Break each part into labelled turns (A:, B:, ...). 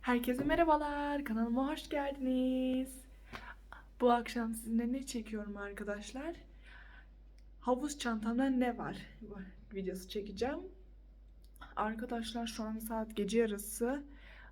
A: Herkese merhabalar. Kanalıma hoş geldiniz. Bu akşam sizinle ne çekiyorum arkadaşlar? Havuz çantamda ne var? Videosu çekeceğim. Arkadaşlar şu an saat gece yarısı.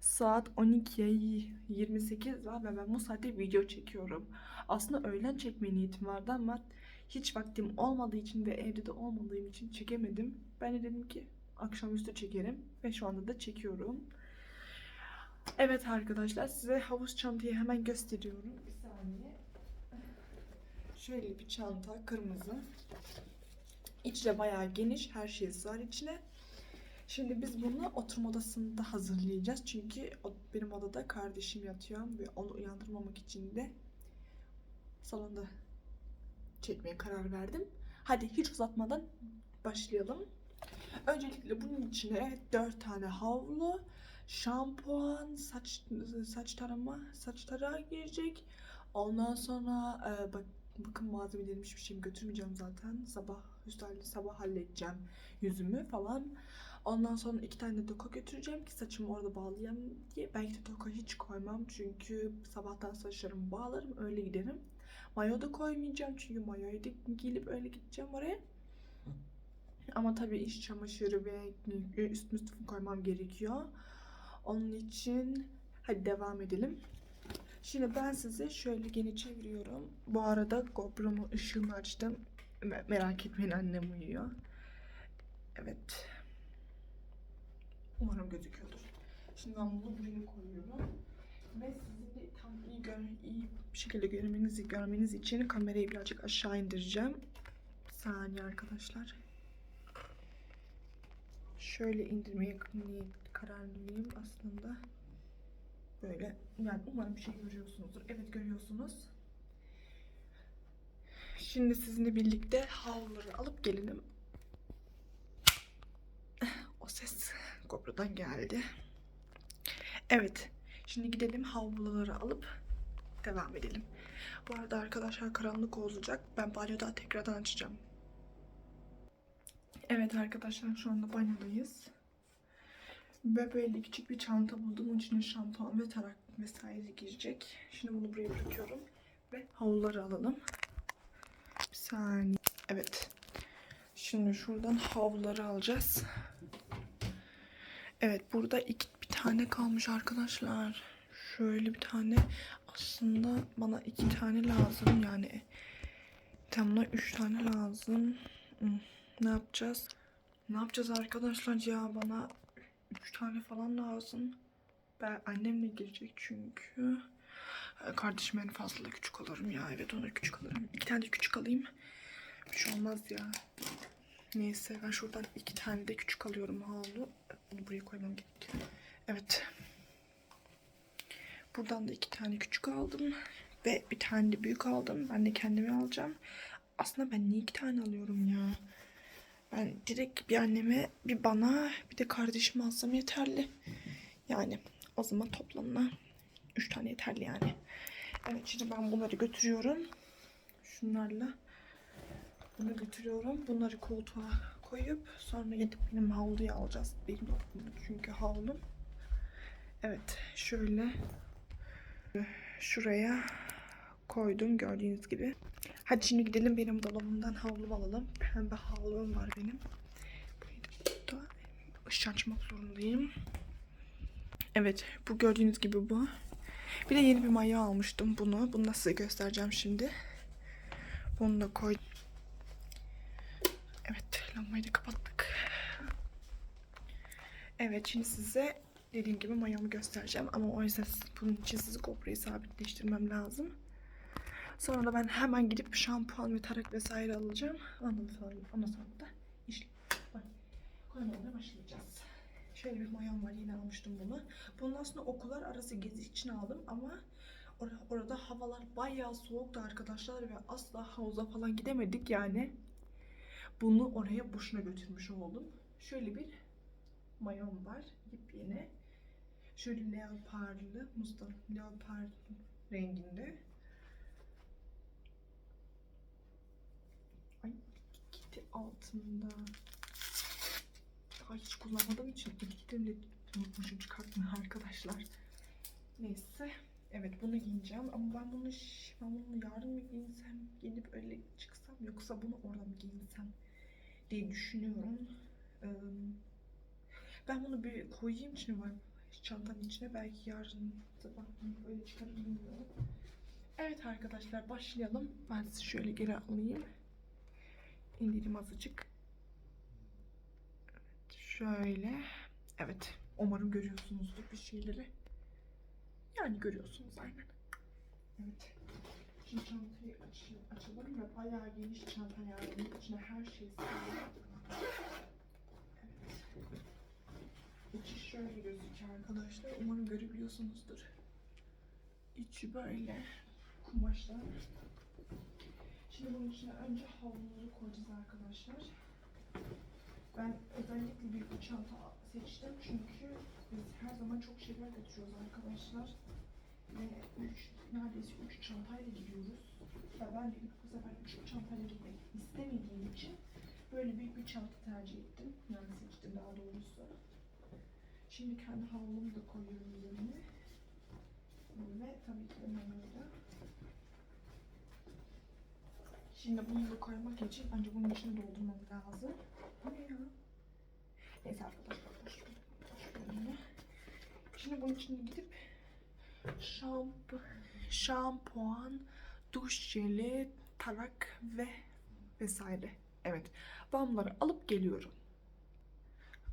A: Saat 12'ye 28 var ve ben bu saatte video çekiyorum. Aslında öğlen çekme niyetim vardı ama hiç vaktim olmadığı için ve evde de olmadığım için çekemedim. Ben de dedim ki akşamüstü çekerim ve şu anda da çekiyorum. Evet arkadaşlar size havuz çantayı hemen gösteriyorum. Bir saniye. Şöyle bir çanta kırmızı. İçi de bayağı geniş. Her şey sığar içine. Şimdi biz bunu oturma odasında hazırlayacağız. Çünkü benim odada kardeşim yatıyor ve onu uyandırmamak için de salonda çekmeye karar verdim. Hadi hiç uzatmadan başlayalım. Öncelikle bunun içine 4 tane havlu, şampuan, saç saç tarama, saç tarağı girecek. Ondan sonra e, bak bakım malzemelerimi hiçbir şeyimi götürmeyeceğim zaten. Sabah üstelik sabah halledeceğim yüzümü falan. Ondan sonra iki tane de toka götüreceğim ki saçımı orada bağlayayım diye. Belki de toka hiç koymam çünkü sabahtan saçlarımı bağlarım öyle giderim. Mayo da koymayacağım çünkü mayoyu da giyip öyle gideceğim oraya. Ama tabii iş çamaşırı ve üst üst koymam gerekiyor. Onun için hadi devam edelim. Şimdi ben size şöyle gene çeviriyorum. Bu arada GoPro'mun ışığını açtım. Me- Merak etmeyin annem uyuyor. Evet. Umarım gözüküyordur. Şimdi ben bunu buraya koyuyorum. Ve sizi de tam iyi, gör, iyi bir şekilde görmeniz, görmeniz için kamerayı birazcık aşağı indireceğim. Bir saniye arkadaşlar. Şöyle indirmeye niyet kararlıyım aslında. Böyle yani umarım bir şey görüyorsunuzdur. Evet görüyorsunuz. Şimdi sizinle birlikte havluları alıp gelelim. O ses GoPro'dan geldi. Evet. Şimdi gidelim havluları alıp devam edelim. Bu arada arkadaşlar karanlık olacak. Ben banyoda tekrardan açacağım. Evet arkadaşlar şu anda banyodayız. Ve böyle küçük bir çanta buldum. Onun içine şampuan ve tarak vesaire girecek. Şimdi bunu buraya bırakıyorum. Ve havluları alalım. Bir saniye. Evet. Şimdi şuradan havluları alacağız. Evet burada iki, bir tane kalmış arkadaşlar. Şöyle bir tane. Aslında bana iki tane lazım. Yani tam da üç tane lazım. Hmm, Ne yapacağız? Ne yapacağız arkadaşlar ya bana üç tane falan lazım. Ben annemle girecek çünkü. Ee, Kardeşim en fazla da küçük alırım ya. Evet ona küçük alırım. İki tane de küçük alayım. Bir şey olmaz ya. Neyse ben şuradan iki tane de küçük alıyorum havlu. Bunu buraya koymam gerekiyor. Evet. Buradan da iki tane küçük aldım. Ve bir tane de büyük aldım. Ben de kendime alacağım. Aslında ben niye iki tane alıyorum ya? Ben direkt bir anneme, bir bana, bir de kardeşime alsam yeterli. Yani o zaman toplamına üç tane yeterli yani. Evet şimdi ben bunları götürüyorum. Şunlarla bunu götürüyorum. Bunları koltuğa koyup sonra gidip benim havluyu alacağız. Benim çünkü havlum. Evet şöyle şuraya koydum gördüğünüz gibi. Hadi şimdi gidelim benim dolabımdan havlu alalım. Pembe havlum var benim. Burada ışığı açmak zorundayım. Evet bu gördüğünüz gibi bu. Bir de yeni bir mayo almıştım bunu. Bunu da size göstereceğim şimdi. Bunu da koy. Evet lambayı da kapattık. Evet şimdi size dediğim gibi mayomu göstereceğim. Ama o yüzden bunun için sizi GoPro'yu sabitleştirmem lazım. Sonra da ben hemen gidip şampuan ve tarak vesaire alacağım. Ondan sonra, ondan sonra da iş koymaya başlayacağız. Şöyle bir mayom var yine almıştım bunu. Bunun aslında okullar arası gezi için aldım ama or- orada havalar bayağı soğuktu arkadaşlar ve asla havuza falan gidemedik yani. Bunu oraya boşuna götürmüş oldum. Şöyle bir mayom var yepyeni. Şöyle leoparlı, Mustafa leopar renginde. Etiketi altında. Daha hiç kullanmadığım için etiketini de unutmuşum çıkartmayı arkadaşlar. Neyse. Evet bunu giyeceğim ama ben bunu ben bunu yarın mı giyinsem giyinip öyle çıksam yoksa bunu orada mı giyinsem diye düşünüyorum. Ben bunu bir koyayım içine var çantanın içine belki yarın sabah öyle çıkarım bilmiyorum. Evet arkadaşlar başlayalım. Ben sizi şöyle geri alayım. İndireyim azıcık. Evet, şöyle. Evet. Umarım görüyorsunuzdur bir şeyleri. Yani görüyorsunuz aynen. Evet. Şimdi çantayı aç, açalım ve bayağı geniş çanta yani. İçine her şey sığıyor. Evet. İçi şöyle gözüküyor arkadaşlar. Umarım görebiliyorsunuzdur. İçi böyle kumaşlar. Şimdi bunun içine önce havluları koyacağız arkadaşlar. Ben özellikle büyük bir çanta seçtim çünkü biz her zaman çok şeyler götürüyoruz arkadaşlar. Ve üç, neredeyse üç çantayla gidiyoruz. Ve ben de bu sefer küçük çantayla gitmek istemediğim için böyle büyük bir çanta tercih ettim. Yani seçtim daha doğrusu. Şimdi kendi havlumu da koyuyorum üzerine. Ve tabii ki de memo'yu Şimdi bunu da koymak için önce bunun içine doldurmam lazım. Bu ne ya? Neyse arkadaşlar. Şimdi bunun içine gidip şampu, şampuan, duş jeli, tarak ve vesaire. Evet. Ben bunları alıp geliyorum.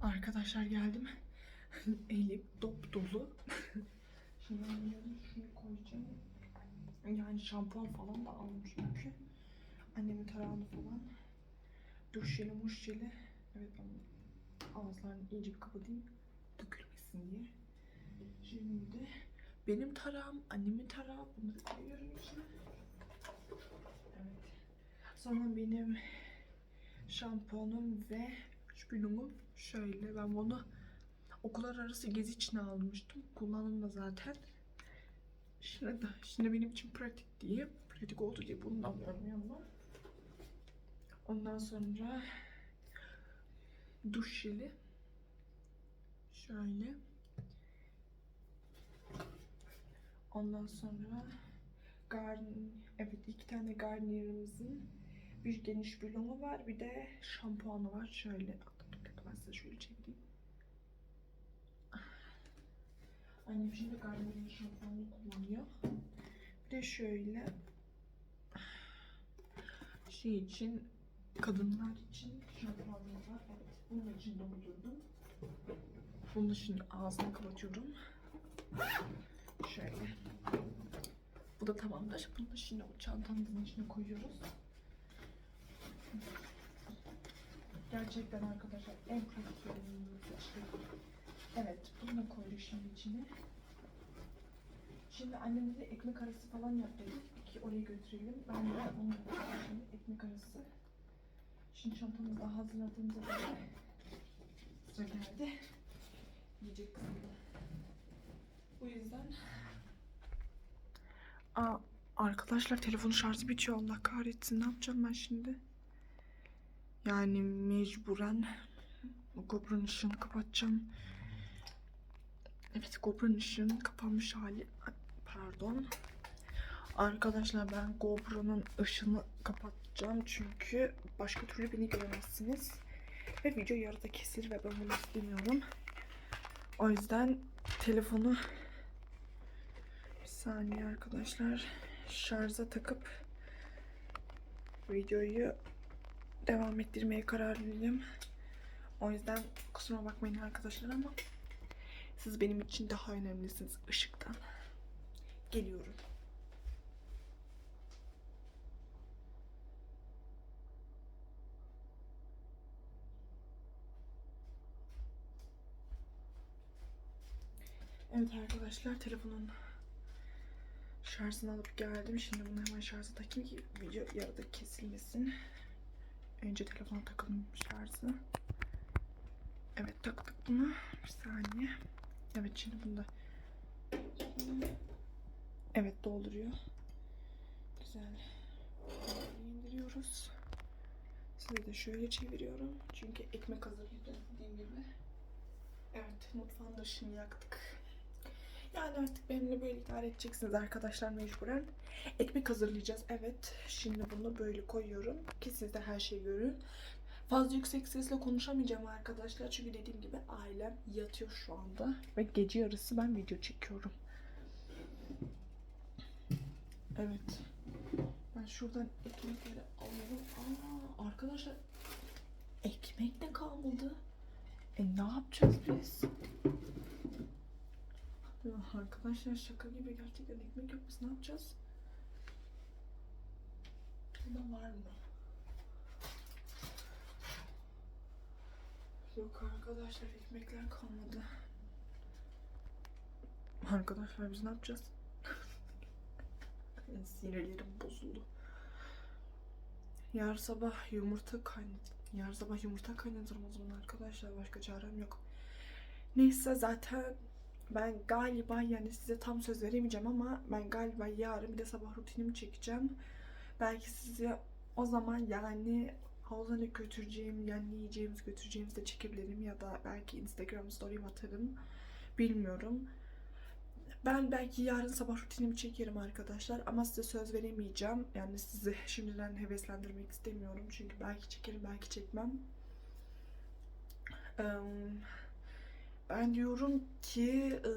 A: Arkadaşlar geldim. Elim dop dolu. Şimdi ben şunu koyacağım. Yani şampuan falan da almış çünkü. Annemin tarağını falan. Duş jeli, muş jeli. Evet ben ağızlarını iyice bir kapatayım. Dökülmesin diye. Şimdi benim tarağım, annemin tarağı. Bunları koyuyorum içine. Evet. Sonra benim şampuanım ve şpülümüm şöyle. Ben bunu okullar arası gezi için almıştım. Kullandım da zaten. Şimdi, şimdi benim için pratik diye, pratik oldu diye bunu da alıyorum yanıma. Ondan sonra duş jeli. Şöyle. Ondan sonra Garn evet iki tane Garnier'ımızın bir geniş bülonu var bir de şampuanı var. Şöyle ben size şöyle çevireyim. Annem şimdi Garnier'in şampuanını kullanıyor. Bir de şöyle şey için kadınlar için şampuanım var. Evet, bunun için doldurdum. Bunu şimdi ağzını kapatıyorum. Şöyle. Bu da tamamdır. Bunu da şimdi o çantamızın içine koyuyoruz. Gerçekten arkadaşlar en yolunu seçtim. Evet, bunu da koyduk şimdi içine. Şimdi annem de ekmek arası falan yap dedik ki oraya götürelim. Ben de onu yapacağım şimdi ekmek arası. Şimdi çantamızı da hazırladığımıza göre sıra geldi. Yiyecek kısmına. Bu yüzden Aa, arkadaşlar telefonun şarjı bitiyor Allah kahretsin. Ne yapacağım ben şimdi? Yani mecburen GoPro'nun ışığını kapatacağım. Evet GoPro'nun ışığının kapanmış hali. Pardon. Arkadaşlar ben GoPro'nun ışığını kapatacağım çünkü başka türlü beni göremezsiniz. Ve video yarıda kesilir ve ben bunu istemiyorum. O yüzden telefonu bir saniye arkadaşlar şarja takıp videoyu devam ettirmeye kararlıyım. O yüzden kusura bakmayın arkadaşlar ama siz benim için daha önemlisiniz ışıktan. Geliyorum. Evet arkadaşlar telefonun şarjını alıp geldim. Şimdi bunu hemen şarja takayım ki video yarıda kesilmesin. Önce telefona takalım şarjı. Evet taktık bunu. Bir saniye. Evet şimdi bunu da Evet dolduruyor. Güzel. İndiriyoruz. Size de şöyle çeviriyorum. Çünkü ekmek hazırlayacağız dediğim gibi. Evet mutfağın da ışığını yaktık. Yani artık benimle böyle idare edeceksiniz arkadaşlar mecburen. Ekmek hazırlayacağız. Evet. Şimdi bunu böyle koyuyorum ki siz de her şeyi görün. Fazla yüksek sesle konuşamayacağım arkadaşlar. Çünkü dediğim gibi ailem yatıyor şu anda. Ve gece yarısı ben video çekiyorum. Evet. Ben şuradan ekmekleri alıyorum. Aa, arkadaşlar ekmek de kalmadı. E ne yapacağız biz? Arkadaşlar şaka gibi gerçekten ekmek yok biz ne yapacağız? Burada var mı? Yok arkadaşlar ekmekler kalmadı. Arkadaşlar biz ne yapacağız? Sinirlerim bozuldu. Yarın sabah yumurta kaynat. Yarın sabah yumurta kaynatırım o zaman arkadaşlar. Başka çarem yok. Neyse zaten ben galiba yani size tam söz veremeyeceğim ama ben galiba yarın bir de sabah rutinimi çekeceğim. Belki size o zaman yani havuza ne götüreceğim, yani yiyeceğimiz götüreceğimizi de çekebilirim ya da belki Instagram story'im atarım. Bilmiyorum. Ben belki yarın sabah rutinimi çekerim arkadaşlar ama size söz veremeyeceğim. Yani sizi şimdiden heveslendirmek istemiyorum. Çünkü belki çekerim belki çekmem. Eee, Ben diyorum ki e,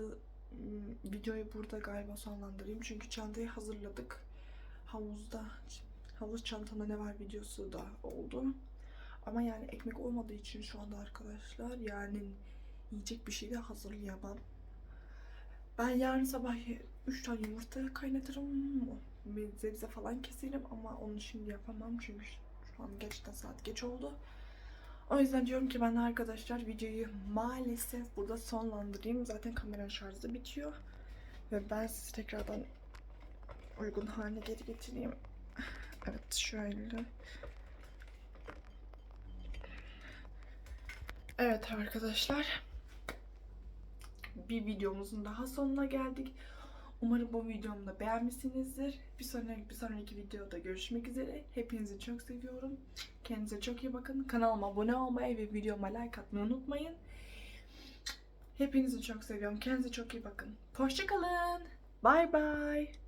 A: videoyu burada galiba sonlandırayım. Çünkü çantayı hazırladık. Havuzda havuz çantamda ne var videosu da oldu. Ama yani ekmek olmadığı için şu anda arkadaşlar yani yiyecek bir şey de hazırlayamam. Ben yarın sabah 3 tane yumurta kaynatırım. Bir Sebze falan keserim ama onu şimdi yapamam çünkü şu an gerçekten saat geç oldu. O yüzden diyorum ki ben arkadaşlar videoyu maalesef burada sonlandırayım. Zaten kameranın şarjı da bitiyor. Ve ben sizi tekrardan uygun haline geri getireyim. Evet şöyle. Evet arkadaşlar. Bir videomuzun daha sonuna geldik. Umarım bu videomu da beğenmişsinizdir. Bir sonraki, bir sonraki videoda görüşmek üzere. Hepinizi çok seviyorum. Kendinize çok iyi bakın. Kanalıma abone olmayı ve videoma like atmayı unutmayın. Hepinizi çok seviyorum. Kendinize çok iyi bakın. Hoşçakalın. Bye bye.